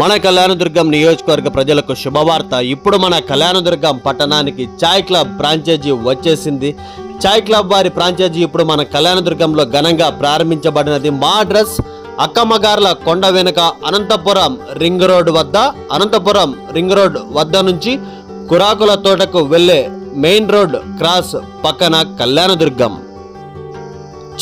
మన కళ్యాణదుర్గం నియోజకవర్గ ప్రజలకు శుభవార్త. ఇప్పుడు మన కళ్యాణదుర్గం పట్టణానికి చాయ్ క్లబ్ ఫ్రాంచైజీ వచ్చేసింది. చాయ్ క్లబ్ వారి ఫ్రాంచైజీ ఇప్పుడు మన కళ్యాణదుర్గంలో ఘనంగా ప్రారంభించబడినది. మా అడ్రస్ అక్కమ్మగార్ల కొండ వెనుక అనంతపురం రింగ్ రోడ్ వద్ద అనంతపురం రింగ్ రోడ్ వద్ద నుంచి కురాకుల తోటకు వెళ్ళే మెయిన్ రోడ్ క్రాస్ పక్కన Kalyandurgam.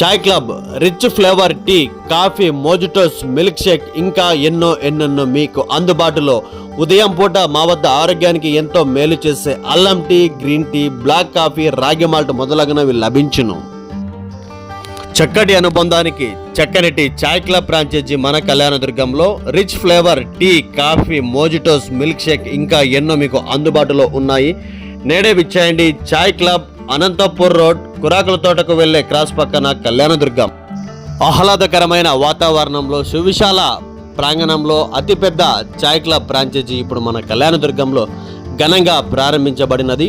Chai club rich flavour tea coffee mojitos milkshake ఇంకా ఎన్నో ఎన్నెన్నో మీకు అందుబాటులో. ఉదయం పూట మా వద్ద ఆరోగ్యానికి ఎంతో మేలు చేసే అల్లం tea green tea black coffee రాగి మాల్ట్ మొదలగునవి లభించును. చక్కటి అనుబంధానికి చక్కని టీ చాయ్ క్లబ్ ఫ్రాంచైజీ మన కళ్యాణదుర్గంలో rich flavour tea coffee mojitos milkshake ఇంకా ఎన్నో మీకు అందుబాటులో ఉన్నాయి. నేడే విచ్చేయండి చాయ్ క్లబ్ అనంతపూర్ రోడ్ కురాకుల తోటకు వెళ్ళే క్రాస్ పక్కన కళ్యాణదుర్గం. ఆహ్లాదకరమైన వాతావరణంలో సువిశాల ప్రాంగణంలో అతిపెద్ద చాయ్ క్లబ్ ఫ్రాంచైజీ ఇప్పుడు మన కళ్యాణదుర్గంలో ఘనంగా ప్రారంభించబడినది.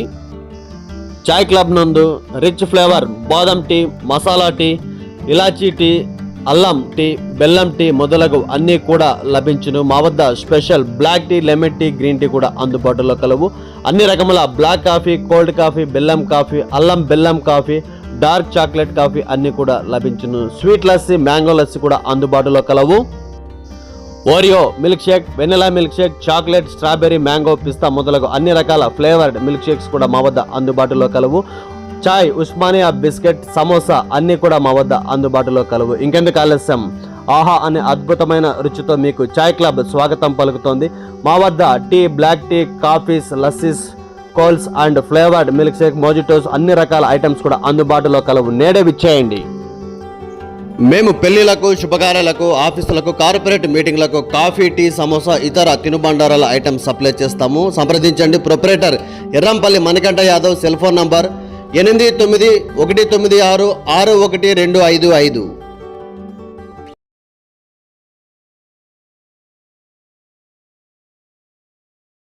చాయ్ క్లబ్ నందు రిచ్ ఫ్లేవర్ బాదం టీ మసాలా టీ ఇలాచీ టీ అల్లం టీ బెల్లం టీ మొదలగు అన్నీ కూడా లభించును. మా వద్ద special black tea lemon tea green tea కూడా అందుబాటులో కలవు. అన్ని రకముల బ్లాక్ కాఫీ కోల్డ్ కాఫీ బెల్లం కాఫీ అల్లం బెల్లం కాఫీ డార్క్ చాక్లెట్ కాఫీ అన్నీ కూడా లభించును. స్వీట్ లస్సీ మ్యాంగో లస్సీ కూడా అందుబాటులో కలవు. Oreo milkshake vanilla milkshake chocolate strawberry mango పిస్తా మొదలగు అన్ని రకాల ఫ్లేవర్డ్ మిల్క్ షేక్స్ కూడా మా వద్ద అందుబాటులో కలవు. చాయ్ ఉస్మానియా బిస్కెట్ సమోసా అన్నీ కూడా మా వద్ద అందుబాటులో కలవు. ఇంకెందుకు ఆలస్యం? ఆహా అనే అద్భుతమైన రుచితో మీకు చాయ్ క్లబ్ స్వాగతం పలుకుతోంది. మా వద్ద tea black tea coffees lassis coals and flavoured milkshake mojitos అన్ని రకాల ఐటమ్స్ కూడా అందుబాటులో కలవు. నేడే విచ్చేయండి. మేము పెళ్ళిలకు శుభకార్యాలకు ఆఫీసులకు కార్పొరేట్ మీటింగ్లకు కాఫీ టీ సమోసా ఇతర తినుబండారాల ఐటమ్స్ సప్లై చేస్తాము. సంప్రదించండి. Proprietor Errampalli Manikanta Yadav cell phone number ఎనిమిది తొమ్మిది ఒకటి తొమ్మిది ఆరు ఆరు ఒకటి రెండు ఐదు ఐదు.